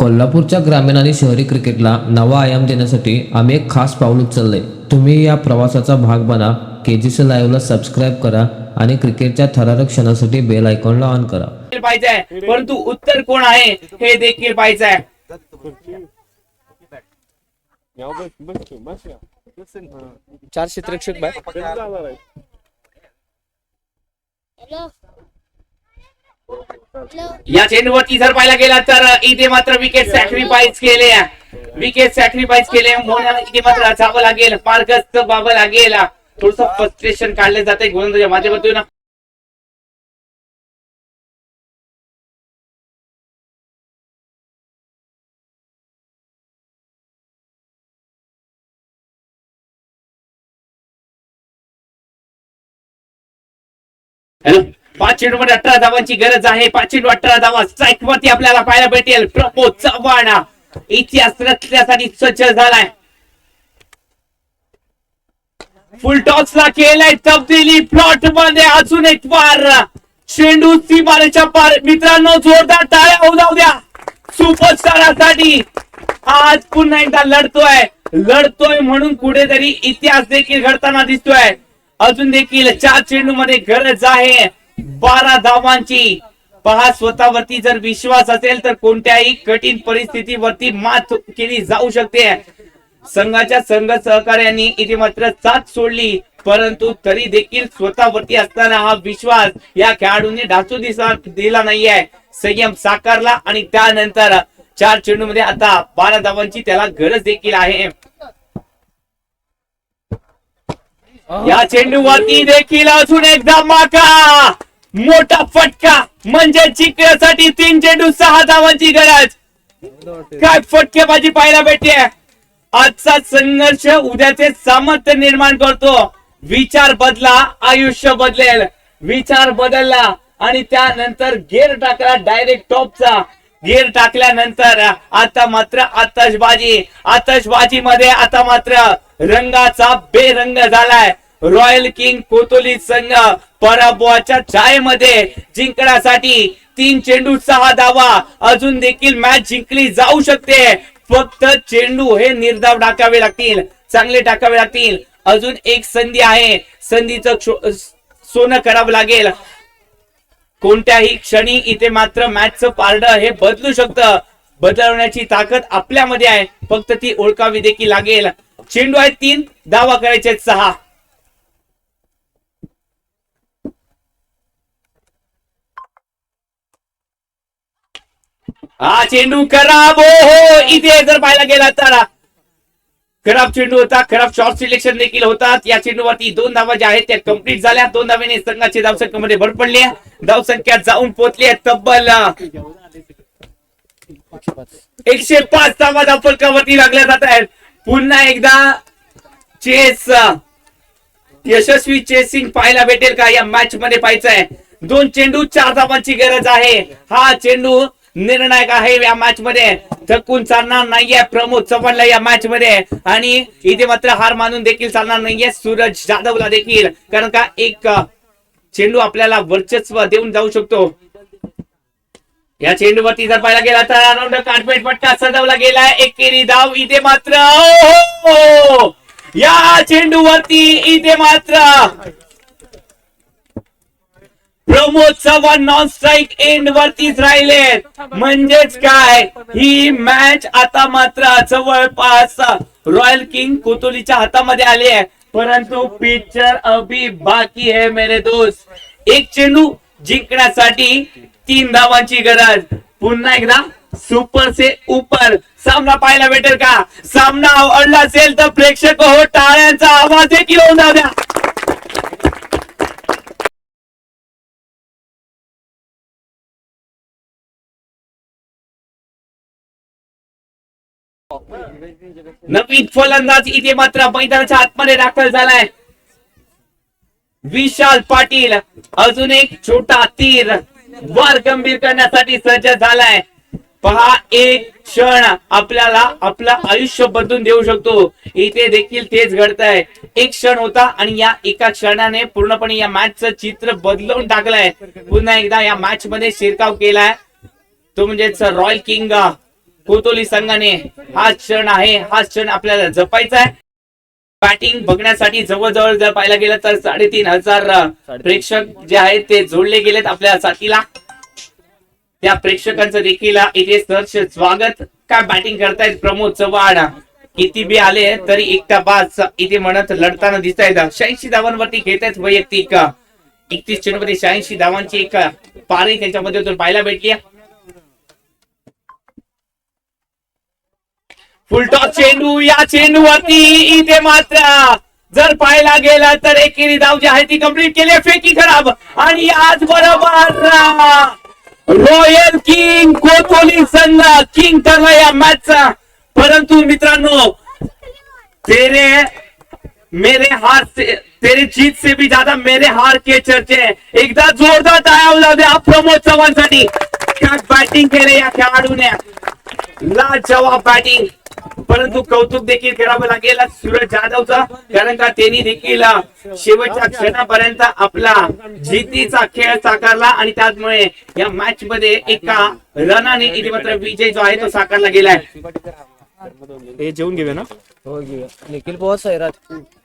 कोल्हापूरच्या ग्रामीण आणि शहरी क्रिकेटला नवा आयाम देण्यासाठी आम्ही एक खास पाऊल उचललंय. तुम्ही या प्रवासाचा भाग बना के जी सी लाईव्हला सबस्क्राईब करा आणि क्रिकेटच्या थरारक क्षणासाठी बेल आयकॉनला ऑन करा. पाहिजे आहे परंतु उत्तर कोण आहे हे देखील पाहिजे आहे चार क्षेत्ररक्षक बाय या चेंडूवरती जर पाहायला गेला तर इथे मात्र विकेट सॅक्रिफाईस केले. विकेट सॅक्रिफाईस केले. इथे मात्र जावं लागेल. मार्गस्थ व्हावं लागेल. थोडस फ्रस्ट्रेशन काढले जाते गोलंदाजा माध्यमातून. हॅलो? पाच चेंडूमध्ये अठरा धावांची गरज आहे. पाच चेंडू अठरा धावा. स्ट्राईक वरती आपल्याला पाहायला भेटेल. प्रमोद चव्हाण. इतिहास रचण्यासाठी सज्ज झालाय. फुल टॉस ला केलाय तब्दिली. प्लॉटमध्ये अजून एक वार. चेंडू सीमारेच्या पार. मित्रांनो जोरदार टाळ्या होऊ जाऊ द्या. सुपरस्टारासाठी आज पुन्हा एकदा लढतोय. लढतोय म्हणून कुठेतरी इतिहास देखील घडताना दिसतोय. अजून देखील चार चेंडू मध्ये गरज आहे. बारा धावांची. पहा स्वतःवरती जर विश्वास असेल तर कोणत्याही कठीण परिस्थितीवरती मात केली जाऊ शकते. संघाच्या संघ सहकार्यांनी इथे मात्र साथ सोडली परंतु तरी देखील स्वतःवरती असताना हा विश्वास या खेळाडूंनी ढासू दिसा दिला नाहीये. संयम साकारला आणि त्यानंतर चार चेंडू मध्ये आता बारा धावांची त्याला गरज देखील आहे. या चेंडूवरती देखील अजून एकदा माका! मोठा फटका म्हणजे जिंकण्यासाठी तीन चेंडू सहा धावांची गरज. काय फटकेबाजी पाहायला भेटते? आजचा संघर्ष उद्याचे सामर्थ्य निर्माण करतो. विचार बदला आयुष्य बदलेल. विचार बदलला आणि त्यानंतर गेर टाकला डायरेक्ट टॉपचा गेर टाकल्यानंतर आता मात्र आतषबाजी. आतषबाजी मध्ये आता मात्र रंगाचा बेरंग झालाय. रॉयल किंग कोतोली संघ पराभवाच्या छायेमध्ये जिंकण्यासाठी तीन चेंडू सहा धावा. अजून देखील मॅच जिंकली जाऊ शकते. फक्त चेंडू हे निर्धाव टाकावे लागतील. चांगले टाकावे लागतील. अजून एक संधी आहे. संधीचं सोनं करावं लागेल. कोणत्याही क्षणी इथे मात्र मॅचचं पारड हे बदलू शकतं. बदलवण्याची ताकद आपल्यामध्ये आहे. फक्त ती ओळखावी देखील लागेल. चेंडू आहे तीन. दावा करायचे सहा. हा चेंडू खराब हो हो इथे जर पाहायला गेला तर. खराब चेंडू होता खराब शॉर्ट सिलेक्शन देखील होतात. या चेंडूवरती दोन धावा ज्या आहेत त्या कंप्लीट झाल्या. दोन धावेने संघाची धावसंख्येमध्ये भर पडली. आहे. धावसंख्या जाऊन पोहोचली आहे तब्बल एकशे पाच धावा धावफलकावरती लागल्या जात आहेत. पुन्हा एकदा चेस यशस्वी चेसिंग पाहायला भेटेल का? या मॅच मध्ये पाहायचं आहे दोन चेंडू चार धावांची गरज आहे. हा चेंडू निर्णायक आहे या मॅच मध्ये. थकून चालणार नाहीये. प्रमोद चव्हाणला या मॅच मध्ये. आणि इथे मात्र हार मानून देखील चालणार नाहीये. सूरज जाधवला देखील. कारण का एक चेंडू आपल्याला वर्चस्व देऊन जाऊ शकतो. या चेंडूवरती जर पाहायला गेला तर अराउंड कार्पेट पट्टा सजवला गेलाय. एकेरी धाव इथे मात्र. हो, हो, हो. या चेंडूवरती इथे मात्र. Pramod Chavan non strike end वरतीच राहिले. म्हणजेच काय? ही मॅच आता मात्र जवळपास रॉयल किंग कोतोलीच्या हातामध्ये आली आहे. परंतु पिक्चर अभी बाकी है मेरे दोस्त. एक चेंडू जिंकण्यासाठी तीन धावांची गरज. पुन्हा एकदा सुपर से उपर सामना पाहायला भेटेल का? सामना आवडला असेल तर प्रेक्षक हो टाळ्यांचा आवाज देखील होऊन द्या. नवीन फलंदाज इथे मात्र मैदानाच्या आतमध्ये दाखल झालाय. विशाल पाटील अजून एक छोटा तीर वर गंभीर करण्यासाठी सज्ज झालाय. पहा एक क्षण आपल्याला आपलं आयुष्य बदलून देऊ शकतो. इथे देखील तेच घडतंय. एक क्षण होता आणि या एका क्षणाने पूर्णपणे या मॅचचं चित्र बदलवून टाकलंय. पुन्हा एकदा या मॅच मध्ये शिरकाव केलाय. तो म्हणजेच रॉयल किंग कोतोली संघाने हा क्षण आहे हा क्षण आपल्याला जपायचा आहे. बॅटिंग बघण्यासाठी जवळजवळ जर पाहायला गेलं तर साडेतीन हजार प्रेक्षक जे आहेत ते जोडले गेलेत आपल्या साथीला. त्या प्रेक्षकांचं देखील इथे सहर्ष स्वागत. काय बॅटिंग करतायत प्रमोद चव्हाण? किती बी आले तरी एकटा बाज इथे म्हणत लढताना दिसत आहेत शहाऐंशी धावांवरती घेत आहेत वैयक्तिक. एकतीस चेंडूमध्ये शहाऐंशी धावांची एक पारी त्यांच्यामध्ये मधून पाहायला भेटली. फुलटॉस चेंडू या चेंडूवरती इथे मात्र. जर पाहायला गेला तर एकेरी धाव जी आहे ती कंप्लीट केली फेकी खराब. आणि आज बरोबर रॉयल किंग कोतोली संघ किंग ठरला या मॅचचा परंतु मित्रांनो तेरे मेरे हार से तेरे जीत से भी ज्यादा मेरे हार के चर्चे एकदा जोरदार टाळ्या लावू प्रमोद चव्हाणसाठी. काय बॅटिंग केले या खेळाडूने. लाजवाब बॅटिंग परंतु कौतुक देखील करावं लागेल. सूरज जाधवचा कारण का त्यांनी देखील शेवटच्या क्षणापर्यंत आपला जितीचा खेळ साकारला आणि त्याचमुळे या मॅच मध्ये एका रनाने इथे मात्र विजय जो आहे तो साकारला गेलाय. हे जेवून घेऊया ना? हो घेऊया. निखिल पवार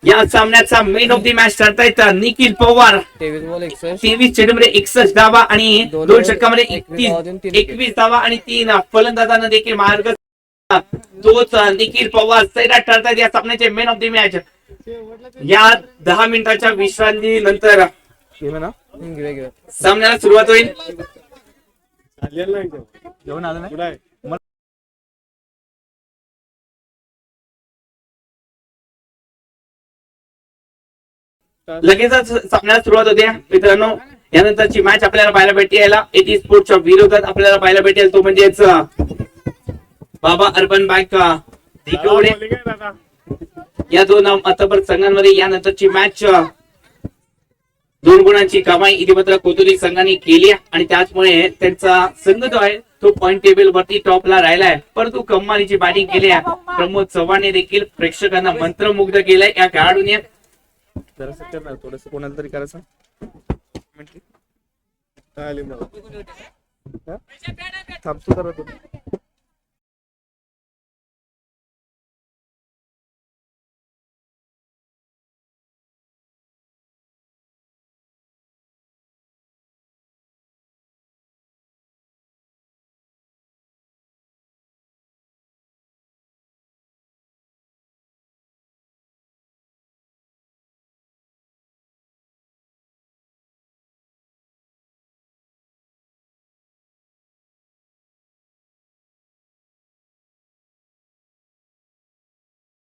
या सामन्याचा मेन ऑफ दी मॅच ठरतायत निखिल पवार. तेवीस बॉल एकसष्ट. तेवीस चेंडूमध्ये एकसष्ट धावा आणि दोन षटकामध्ये एकवीस धावा देऊन एकतीस एकवीस धावा आणि तीन फलंदाजांना देखील मार्ग तोच निखिल पवार सैराट ठरतात या सामन्याचे मेन ऑफ द मॅच या दहा मिनिटाच्या विश्रांती नंतर सामन्याला सुरुवात होईल. जेवण आलं नाही लगेचच सामन्याला सुरुवात होते. मित्रांनो यानंतरची मॅच आपल्याला पाहायला भेटते एटी स्पोर्टच्या विरोधात आपल्याला पाहायला भेटेल. तो म्हणजेच बाबा अर्बन बँक धिकवडे या दोन मतबर संघांमध्ये यानंतरची मॅच दोन गुणांची कमाई इथे मात्र कोतुरी संघाने केली आहे. आणि त्याचमुळे त्यांचा संघ जो आहे तो पॉइंट टेबल वरती टॉपला राहिला आहे. परंतु कम्मानीची बॅटिंग केली आहे. प्रमोद चव्हाणने देखील प्रेक्षकांना मंत्रमुग्ध केलंय या खेळाडूने. थोडस कोणाला तरी करायचं थांबतो